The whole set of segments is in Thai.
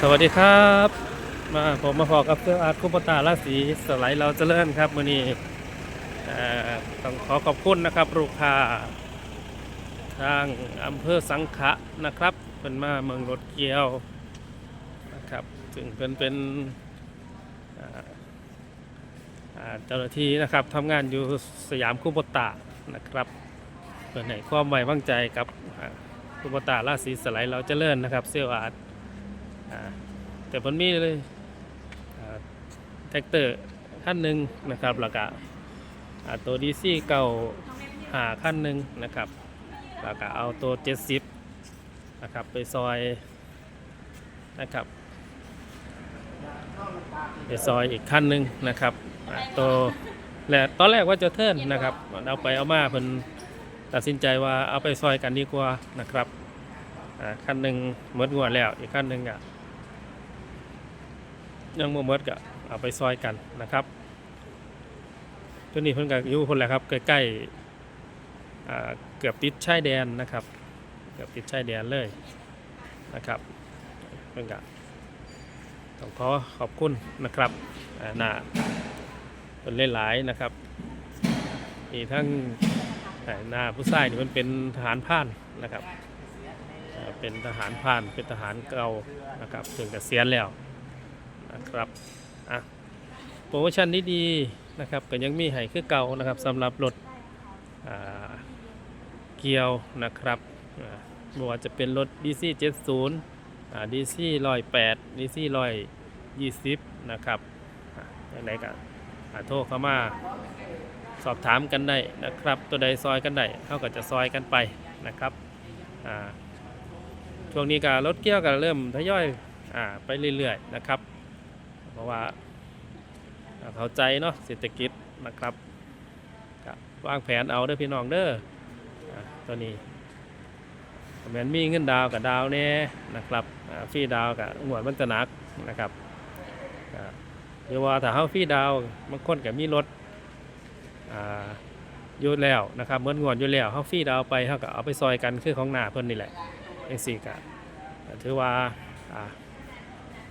สวัสดีครับ มาผมมาพอกับเครื่ออาร์ตคุปตาราศีสไลด์เราเจริญครับมือนี้ต้องขอขอบคุณนะครับลูกค้าทางอำเภอสังขะนะครับ เป็นมาเมืองรถเกียวนะครับซึ่งเป็นเป็นเจ้าหน้าที่นะครับทำงานอยู่สยามคุปตานะครับเป็นให้ความไว้วางใจกับคุปตาราศีสไลด์เราเจริญนะครับเซลล์อาร์ต แต่ผมมีเลยแท็กเตอร์ขั้นหนึ่งนะครับแล้วก็อ่าตัวดีซี่เก่าหาขั้นหนึ่งนะครับแล้วก็เอาตัวเจ็ดสิบนะครับ ไปซอยนะครับไปซอยอีกขั้นหนึ่งนะครับตัวและตอนแรกว่าจะเทิร์นนะครับเอาไปเอามาเพิ่นตัดสินใจว่าเอาไปซอยกันดีกว่านะครับขั้นหนึ่งหมดงวดแล้วอีกขั้นหนึ่งอะ ยังบ่หมดก็เอาไปซอยกันนะครับ ตัวนี้เพิ่นก็อยู่คนแหละครับใกล้ๆเกือบติดชายแดนนะครับ เกือบติดชายแดนเลยนะครับเพิ่นก็ต้องขอขอบคุณนะครับอ่าหน้าเป็นหลายๆนะครับมีทั้งหน้าผู้ชายนี่มันเป็นทหารผ่านนะครับ เป็นทหารผ่านเป็นทหารเก่านะครับถึงเกษียณแล้ว นะครับอะโปรโมชั่นนี้ดีนะครับก็ยังมีให้คือเก่านะครับสำหรับรถเกียวนะครับไม่ว่าจะเป็นรถ DC 70อ่า DC 108 DC 120 นะครับอ่าอย่างไรก็โทรเข้ามาสอบถามกันได้นะครับ ตัวใดซอยกันได้เขาก็จะซอยกันไปนะครับอ่าช่วงนี้ก็รถเกี่ยวก็เริ่มทยอยอาไปเรื่อยๆนะครับ เพราะว่าเข้าใจเนาะเศรษฐกิจนะครับวางแผนเอาเด้อพี่น้องเด้อตัวนี้แมนมีเงินดาวกับดาวแน่นะครับฟรีดาวกับหวดมันจะหนักนะครับหรือว่าถ้าเฮาฟรีดาวบางคนก็มีรถอ่าอยู่แล้วนะครับเหมือนงวดอยู่แล้วเฮาฟรีดาวไปเฮาก็เอาไปซอยกันคือของหน้าเพิ่นนี่แหละเองสี่ก็ถือว่าอ่า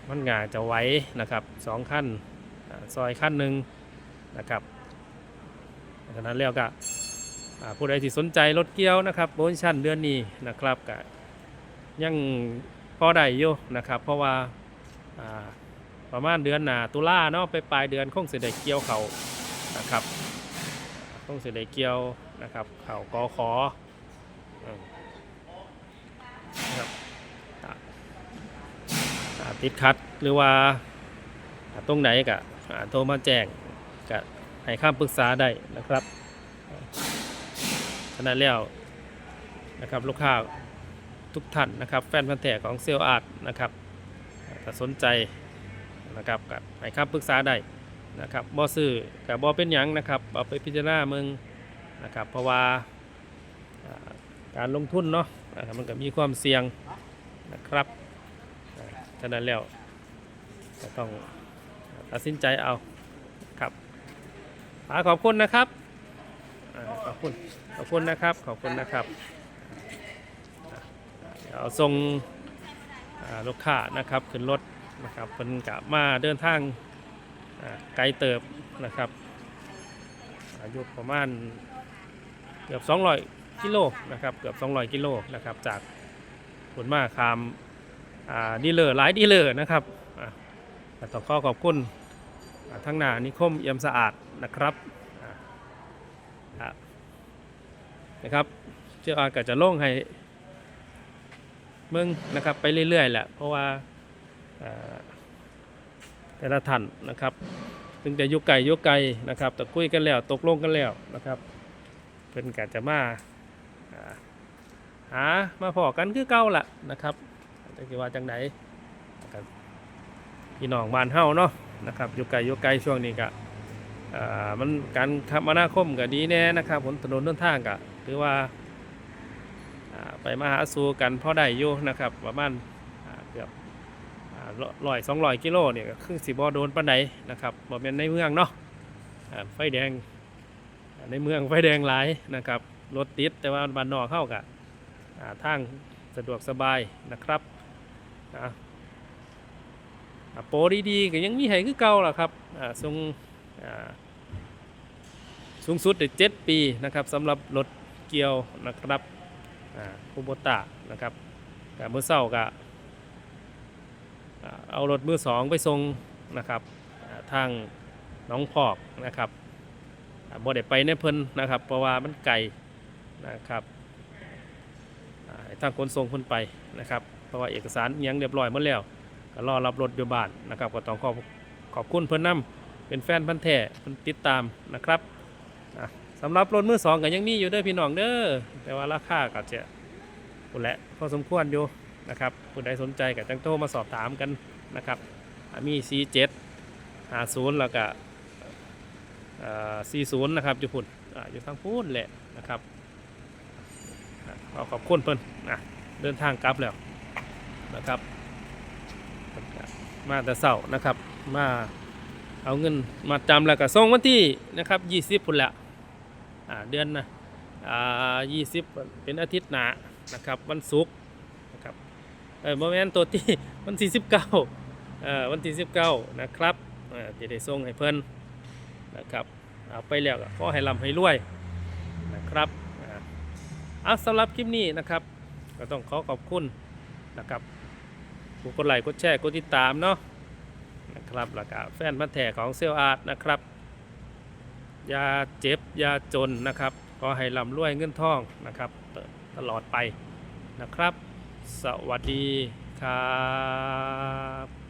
มันงาจะไว้นะครับสองขั้นซอยขั้นหนึ่งนะครับฉะนั้นแล้วก็ผู้ใดที่สนใจรถเกี่ยวนะครับโปรโมชั่นเดือนนี้นะครับก็ยังพอได้อยู่นะครับ เพราะว่าประมาณเดือนหนาตุลาเนาะไปปลายเดือนคงเสิได้เกี่ยวเขานะครับคงเสิได้เกี่ยวนะครับเขากอขออืมนะครับ อ่า ติดขัดหรือว่าตรงไหนก็โทรมาแจ้งก็ให้ข้ามปรึกษาได้นะครับฉะแล้วนะครับลูกค้าทุกท่านนะครับ แฟนพันธุ์แท้ของเซลอาร์ตนะครับถ้าสนใจนะครับก็ให้ข้ามปรึกษาได้นะครับบ่ซื้อกับบ่เป็นหยังนะครับเอาไปพิจารณาเมืองนะครับเพราะว่าการลงทุนเนาะมันก็มีความเสี่ยงนะครับ ฉะนั้นแล้วก็ต้องตัดสินใจเอาครับขอบคุณนะครับอขอบคุณขอบคุณนะครับขอบคุณนะครับเอาส่งลูกค้านะครับขึ้นรถนะครับเป็นกะมาเดินทางไกลเติบนะครับอายุประมาณเกือบ 200 กิโลนะครับเกือบ 200 กิโลนะครับจากผลมาคาม ดีเลอร์หลายดีเลอร์นะครับอ่าก็ต้องขอขอบคุณทั้งหนานิคมเอี่ยมสะอาดนะครับนะครับเชื่ออาก็จะล่งให้มึงนะครับไปเรื่อยๆแหละเพราะว่าแต่ละท่านนะครับถึงจะยุไก่ยุไก่นะครับแต่คุยกันแล้วตกลงกันแล้วนะครับเพิ่นก็จะมาอ่าหามาพอกันคือเก่าละนะครับ จังสิว่าจังไดนะครับพี่น้องบ้านเฮาเนาะนะครับอยู่ไกลอยู่ไกลช่วงนี้ก็มันการคมนาคมก็ดีแน่นะครับผลถนนเดินทางก็ถือว่าไปมาหาสู่กันพ่อได้อยู่นะครับประมาณเกือบร้อยสองร้อยกิโลเนี่ยก็คือสิบอโดนปานใดนนะครับบ่เป็นในเมืองเนาะไฟแดงในเมืองไฟแดงหลายนะครับรถติดแต่ว่าบ้านนอกเข้ากับทางสะดวกสบายนะครับ อ่าโปรดีๆก็ยังมีให้คือเก่าล่ะครับอ่าทรงอ่าสูงสุดได้เจ็ดปีนะครับสำหรับรถเกียวนะครับคูโบตานะครับกับมือเศร้าก็เอารถมือสองไปส่งนะครับทางน้องพอกนะครับบ่ได้ไปในเพิ่นนะครับ เพราะว่ามันไกลนะครับทางขนส่งเพิ่นไปนะครับ เพราะว่าเอกสารยังเรียบร้อยหมดแล้วก็รอรับรถอยู่บ้านนะครับก็ต้องขอบขอบคุณเพื่อนนํเป็นแฟนพันธ์แท้เพิ่นติดตามนะครับอะสำหรับรถมือสองก็ยังมีอยู่เด้อพี่น้องเด้อแต่ว่าราคาก็จะพุ่นและพอสมควรอยู่นะครับผู้ใดสนใจก็จังโทรมาสอบถามกันนะครับ มี C7 50 แล้วก็อ่า40 นะครับอยู่พุ่นอ่าอยู่ทางพุ่นแหละนะครับอะขอขอบคุณเพิ่นอะเดินทางกลับแล้ว นะครับ มาแต่เสาร์นะครับ มาเอาเงินมาจำแล้วก็ส่งวันที่นะครับยี่สิบพุ่นละอ่าเดือนนะอ่ายี่สิบเป็นอาทิตย์หนานะครับวันศุกร์นะครับเออโมเมนตัวที่วันที่สิบเก้าเอ่อวันที่สิบเก้านะครับเออจะได้ส่งให้เพิ่นนะครับเอาไปแล้วก็ขอให้ร่ำให้รวยนะครับอ่าสำหรับคลิปนี้นะครับ ก็ต้องขอขอบคุณนะครับ ผู้กดไลค์กดแชร์กดติดตามเนาะนะครับแล้วก็แฟนพันธ์แท้ของเซลอาร์ตนะครับอย่าเจ็บอย่าจนนะครับขอให้ร่ำรวยเงินทองนะครับตลอดไปนะครับ สวัสดีครับ